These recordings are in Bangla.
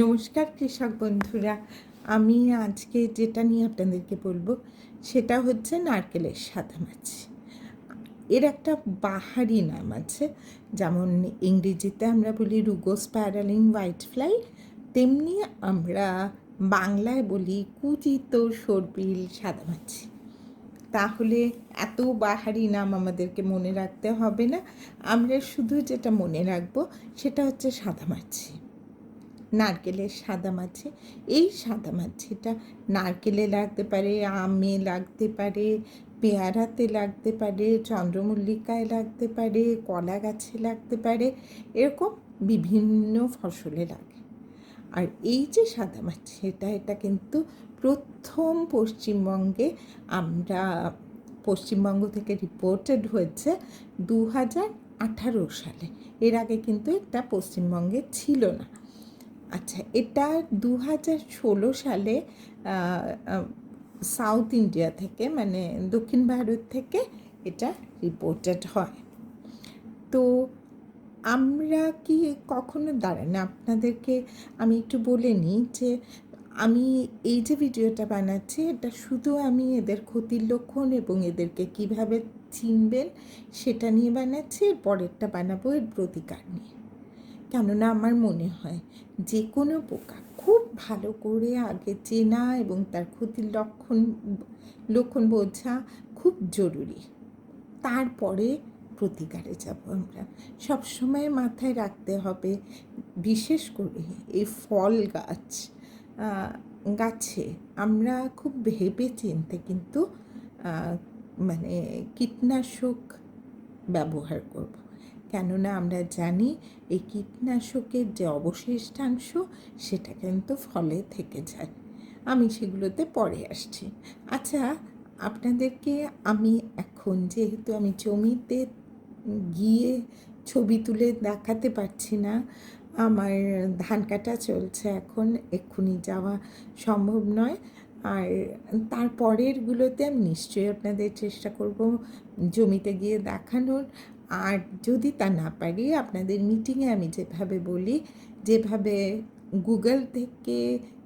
নমস্কার কৃষক বন্ধুরা, আমি আজকে যেটা নিয়ে আপনাদেরকে বলব, সেটা হচ্ছে নারকেলের সাদা মাছ। এর একটা বাহারি নাম আছে, যেমন ইংরেজিতে আমরা বলি রুগোস প্যারালিং হোয়াইট ফ্লাই, তেমনি আমরা বাংলায় বলি কুচিত সর্পিল সাদা মাছ। তাহলে এত বাহারি নাম আমাদেরকে মনে রাখতে হবে না, আমরা শুধু যেটা মনে রাখব, সেটা হচ্ছে সাদা মাছি। নারকেলের সাদা মাছি। এই সাদা মাছিটা নারকেলে লাগতে পারে, আমে লাগতে পারে, পেয়ারাতে লাগতে পারে, চন্দ্রমল্লিকায় লাগতে পারে, কলা গাছে লাগতে পারে, এরকম বিভিন্ন ফসলে লাগে। আর এই যে সাদা মাছি এটা এটা কিন্তু প্রথম পশ্চিমবঙ্গে আমরা, পশ্চিমবঙ্গ থেকে রিপোর্টেড হয়েছে দু হাজার আঠারো সালে। এর আগে কিন্তু এটা পশ্চিমবঙ্গে ছিল না। আচ্ছা এটা দু হাজার ষোলো সালে সাউথ ইন্ডিয়া থেকে মানে দক্ষিণ ভারত থেকে এটা রিপোর্টেড হয়। তো আমরা কি কখনো দাঁড়ান আপনাদেরকে আমি একটু বলে নিই যে, আমি এই যে ভিডিওটা বানাচ্ছি, এটা শুধু আমি এদের ক্ষতির লক্ষণ এবং এদেরকে কীভাবে চিনবেন, সেটা নিয়ে বানাচ্ছি এর পরেরটা বানাবো এর প্রতিকার নিয়ে। কেননা আমার মনে হয় যে কোনো পোকা খুব ভালো করে আগে চেনা এবং তার ক্ষতির লক্ষণ লক্ষণ বোঝা খুব জরুরি। তারপরে প্রতিকারে যাব আমরা। সবসময় মাথায় রাখতে হবে, বিশেষ করে এই ফল গাছ গাছে আমরা খুব ভেবে চিনতে কিন্তু মানে কীটনাশক ব্যবহার করব। কেননা আমরা জানি এই কীটনাশকের যে অবশিষ্টাংশ, সেটা কিন্তু ফলে থেকে যায়। আমি সেগুলোতে পরে আসছি। আচ্ছা আপনাদেরকে আমি এখন যেহেতু আমি জমিতে গিয়ে ছবি তুলে দেখাতে পারছি না, আমার ধান কাটা চলছে এখন, এক্ষুনি যাওয়া সম্ভব নয়। আর তারপরেরগুলোতে আমি নিশ্চয়ই আপনাদের চেষ্টা করব জমিতে গিয়ে দেখানোর। আর যদি তা না পারি, আপনাদের মিটিংয়ে আমি যেভাবে বলি, যেভাবে গুগল থেকে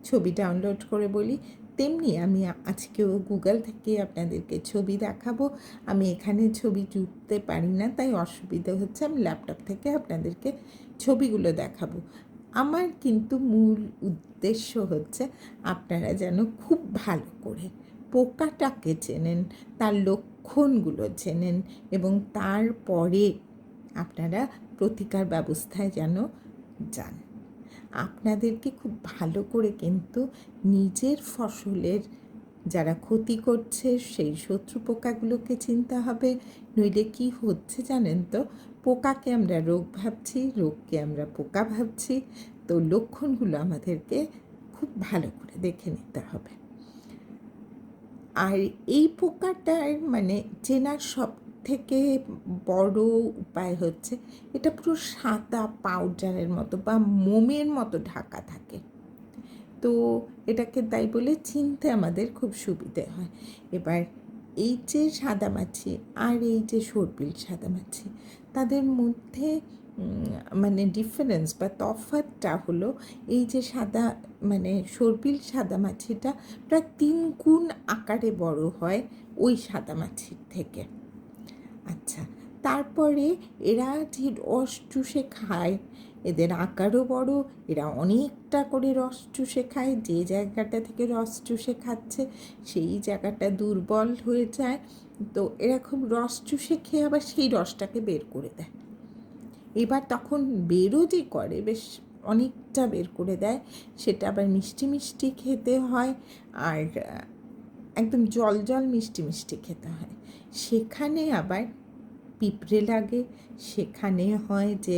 ছবি ডাউনলোড করে বলি, তেমনি আমি আজকেও গুগল থেকে আপনাদেরকে ছবি দেখাবো। আমি এখানে ছবি জুটতে পারি না, তাই অসুবিধা হচ্ছে আমি ল্যাপটপ থেকে আপনাদেরকে ছবিগুলো দেখাবো। আমার কিন্তু মূল উদ্দেশ্য হচ্ছে আপনারা যেন খুব ভালো করে পোকাটাকে চেনেন, তার লক্ষণগুলো চেনেন এবং তারপরে আপনারা প্রতিকার ব্যবস্থায় যেন যান। আপনাদেরকে খুব ভালো করে কিন্তু নিজের ফসলের যারা ক্ষতি করছে, সেই শত্রু পোকাগুলোকে চিনতে হবে। নইলে কি হচ্ছে জানেন তো? পোকাকে আমরা রোগ ভাবছি, রোগকে আমরা পোকা ভাবছি। তো লক্ষণগুলো আমাদেরকে খুব ভালো করে দেখে নিতে হবে। আর এই পোকাটার মানে চেনার সব থেকে বড় উপায় হচ্ছে এটা পুরো সাদা পাউডারের মতো বা মোমের মতো ঢাকা থাকে। তো এটাকে তাই বলে চিনতে আমাদের খুব সুবিধে হয়। এবার এই যে সাদা মাছি আর এই যে সর্পিল সাদা মাছি, তাদের মধ্যে মানে ডিফারেন্স বা তফাতটা হলো এই যে সাদা মানে সর্পিল সাদা মাছিটা প্রায় তিন গুণ আকারে বড় হয় ওই সাদা মাছির থেকে। আচ্ছা তারপরে এরা যে রস চুষে খায়, এদের আকারও বড়, এরা অনেকটা করে রস চুষে খায়, যে জায়গাটা থেকে রস চুষে খাচ্ছে সেই জায়গাটা দুর্বল হয়ে যায়। তো এরা খুব রস চুষে খেয়ে আবার সেই রসটাকে বের করে দেয়। এবার তখন বেরও যে করে, বেশ অনেকটা বের করে দেয়। সেটা আবার মিষ্টি মিষ্টি খেতে হয় আর একদম জল জল মিষ্টি মিষ্টি খেতে হয়। সেখানে আবার পিঁপড়ে লাগে। সেখানে হয় যে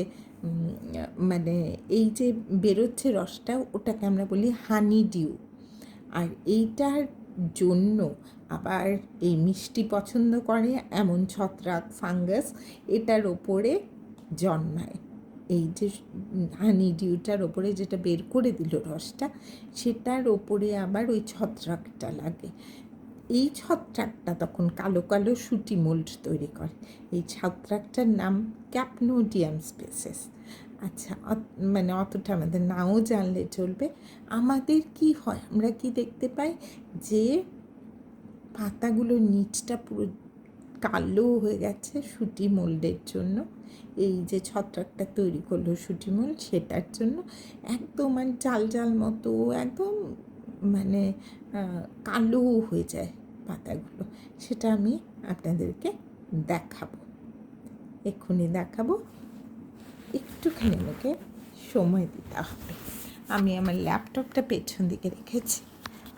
মানে এই যে বেরোচ্ছে রসটা, ওটাকে আমরা বলি হানি ডিউ আর এইটার জন্য আবার এই মিষ্টি পছন্দ করে এমন ছত্রাক ফাঙ্গাস এটার ওপরে জন্মায় এই যে হানি ডিউটার ওপরে যেটা বের করে দিল রসটা, সেটার ওপরে আবার ওই ছত্রাকটা লাগে। এই ছত্রাকটা তখন কালো কালো সুটি মোল্ড তৈরি করে। এই ছত্রাকটার নাম ক্যাপনোডিয়াম স্পেসেস। আচ্ছা মানে অতটা আমাদের নাও জানলে চলবে। আমাদের কি হয়? আমরা কি দেখতে পাই যে পাতাগুলোর নিচটা পুরো কালো হয়ে গেছে সুটি মোল্ডের জন্য। এই যে ছত্রাকটা তৈরি করল সুটি মোল্ড, সেটার জন্য একদম মানে জাল জাল মতো, একদম মানে কালো হয়ে যায় পাতাগুলো। সেটা আমি আপনাদেরকে দেখাবো। এক্ষুনি দেখাবো। একটুখানি আমাকে সময় দিতে হবে। আমি আমার ল্যাপটপটা পেছন দিকে রেখেছি।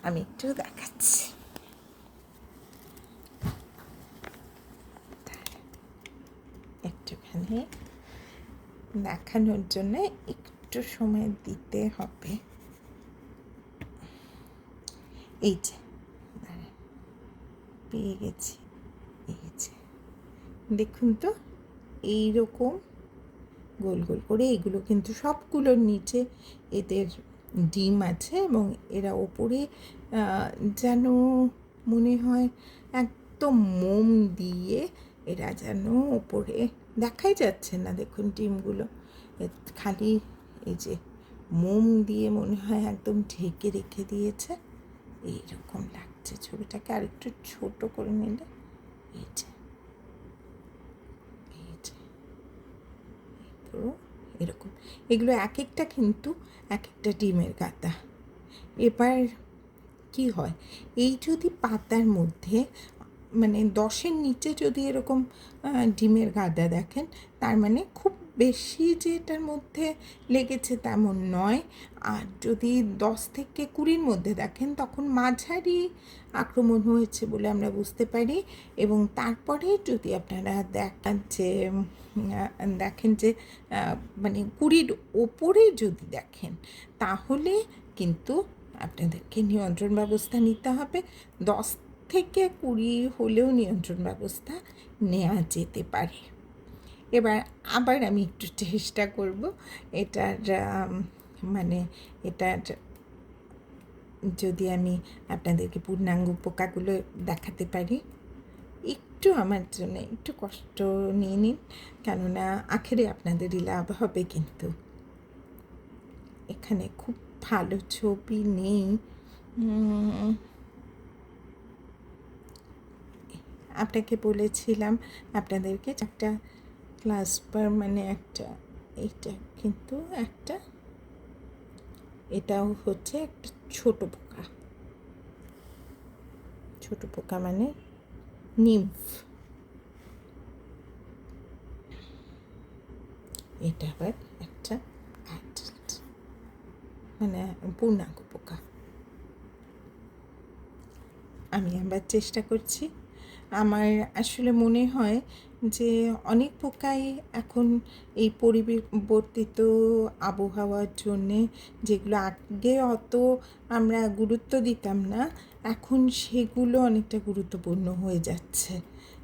আমি একটু দেখাচ্ছি। একটুখানি দেখানোর জন্য একটু সময় দিতে হবে। এই যে পেয়ে গেছি, এই যে। দেখুন তো, এইরকম গোল গোল করে এগুলো কিন্তু সবগুলোর নিচে এদের ডিম আছে এবং এরা ওপরে যেন মনে হয় একদম মোম দিয়ে এরা যেন ওপরে দেখাই যাচ্ছে না, দেখুন ডিমগুলো। খালি এই যে মোম দিয়ে মনে হয় একদম ঢেকে রেখে দিয়েছে। এইরকম লাগছে ছবিটাকে। আরেকটু ছোট করে নিলে এই যে এই যে এরকম। এগুলো এক একটা কিন্তু এক একটা ডিমের গাদা। এবার কি হয়? এই যদি পাতার মধ্যে মানে দশের নিচে যদি এরকম ডিমের গাদা দেখেন, তার মানে খুব বেশি যে এটার মধ্যে লেগেছে তেমন নয়। আর যদি দশ থেকে কুড়ির মধ্যে দেখেন, তখন মাঝারি আক্রমণ হয়েছে বলে আমরা বুঝতে পারি। এবং তারপরে যদি আপনারা দেখান যে দেখেন যে মানে কুড়ির ওপরে যদি দেখেন, তাহলে কিন্তু আপনাদেরকে নিয়ন্ত্রণ ব্যবস্থা নিতে হবে। দশ থেকে কুড়ি হলেও নিয়ন্ত্রণ ব্যবস্থা নেওয়া যেতে পারে। এবার আবার আমি একটু চেষ্টা করব এটার মানে এটার যদি আমি আপনাদেরকে পূর্ণাঙ্গ পোকাগুলো দেখাতে পারি। একটু আমার জন্য একটু কষ্ট নিয়ে নিন, কেননা আখেরে আপনাদেরই লাভ হবে কিন্তু। এখানে খুব ভালো ছবি নেই। আপনাকে বলেছিলাম আপনাদেরকে একটা ক্লাস পার মানে একটা, এটা কিন্তু একটা, এটাও হচ্ছে একটা ছোট পোকা। ছোট পোকা মানে নিম্ফ এটা আবার একটা অ্যাডাল্ট মানে পূর্ণাঙ্গ পোকা। আমি আবার চেষ্টা করছি আমার আসলে মনে হয় যে অনেক পোকাই এখন এই পরিবর্তিত আবহাওয়ার জন্যে যেগুলো আগে অত আমরা গুরুত্ব দিতাম না, এখন সেগুলো অনেকটা গুরুত্বপূর্ণ হয়ে যাচ্ছে।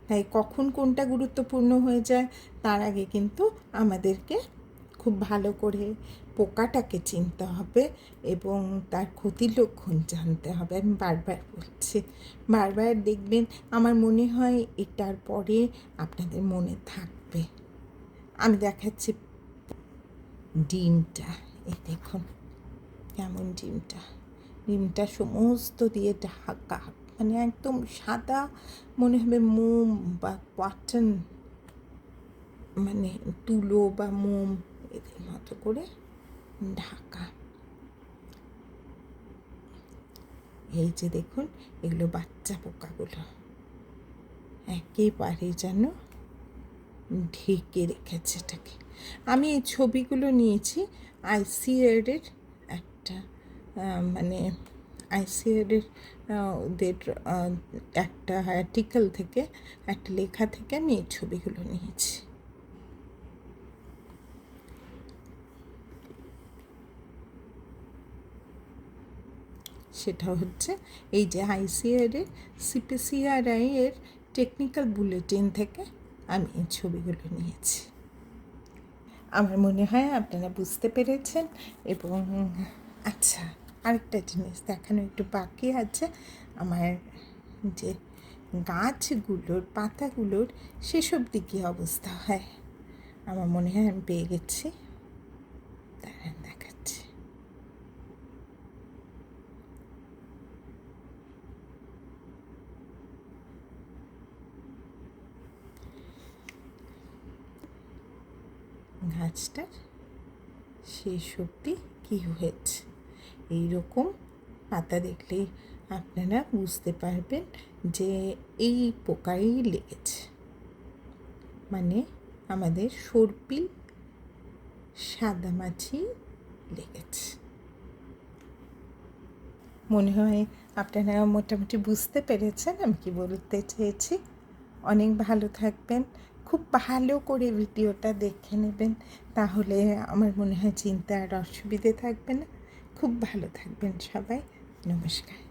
তাই কখন কোনটা গুরুত্বপূর্ণ হয়ে যায় তার আগে কিন্তু আমাদেরকে খুব ভালো করে পোকাটাকে চিনতে হবে এবং তার ক্ষতির লক্ষণ জানতে হবে। আমি বারবার বলছি, বারবার দেখবেন আমার মনে হয় এটার পরে আপনাদের মনে থাকবে। আমি দেখাচ্ছি ডিমটা, এই দেখুন কেমন ডিমটা। ডিমটা সমস্ত দিয়ে ঢাকা মানে একদম সাদা মনে হবে মোম বা কটন মানে তুলো বা মোম এদের মতো করে ঢাকা। এই যে দেখুন, এগুলো বাচ্চা পোকাগুলো। একেবারে যেন ঢেকে রেখেছে এটাকে। আমি এই ছবিগুলো নিয়েছি আইসিএডের একটা মানে আইসিএডের ওদের একটা আর্টিকেল থেকে, একটা লেখা থেকে আমি এই ছবিগুলো নিয়েছি। সেটা হচ্ছে এই যে আইসিআরের সিপিসিআরআই এর টেকনিক্যাল বুলেটিন থেকে আমি এই ছবিগুলো নিয়েছি। আমার মনে হয় আপনারা বুঝতে পেরেছেন এবং আচ্ছা আরেকটা জিনিস দেখানো একটু বাকি আছে। আমার যে গাছগুলোর, পাতাগুলোর সেসব দিকে অবস্থা হয়। আমার মনে হয় আমি পেয়ে গেছি। দাঁড়ান দেখাচ্ছি গাছটার শেষ অবধি কী হয়েছে? এইরকম পাতা দেখলেই আপনারা বুঝতে পারবেন যে এই পোকাই লেগেছে। মানে আমাদের সর্পিল সাদা মাছি লেগেছে। মনে হয় আপনারা মোটামুটি বুঝতে পেরেছেন আমি কি বলতে চেয়েছি। অনেক ভালো থাকবেন। খুব ভালো করে ভিডিওটা দেখে নেবেন। তাহলে আমার মনে হয় চিন্তা আর অসুবিধে থাকবে না। খুব ভালো থাকবেন সবাই। নমস্কার।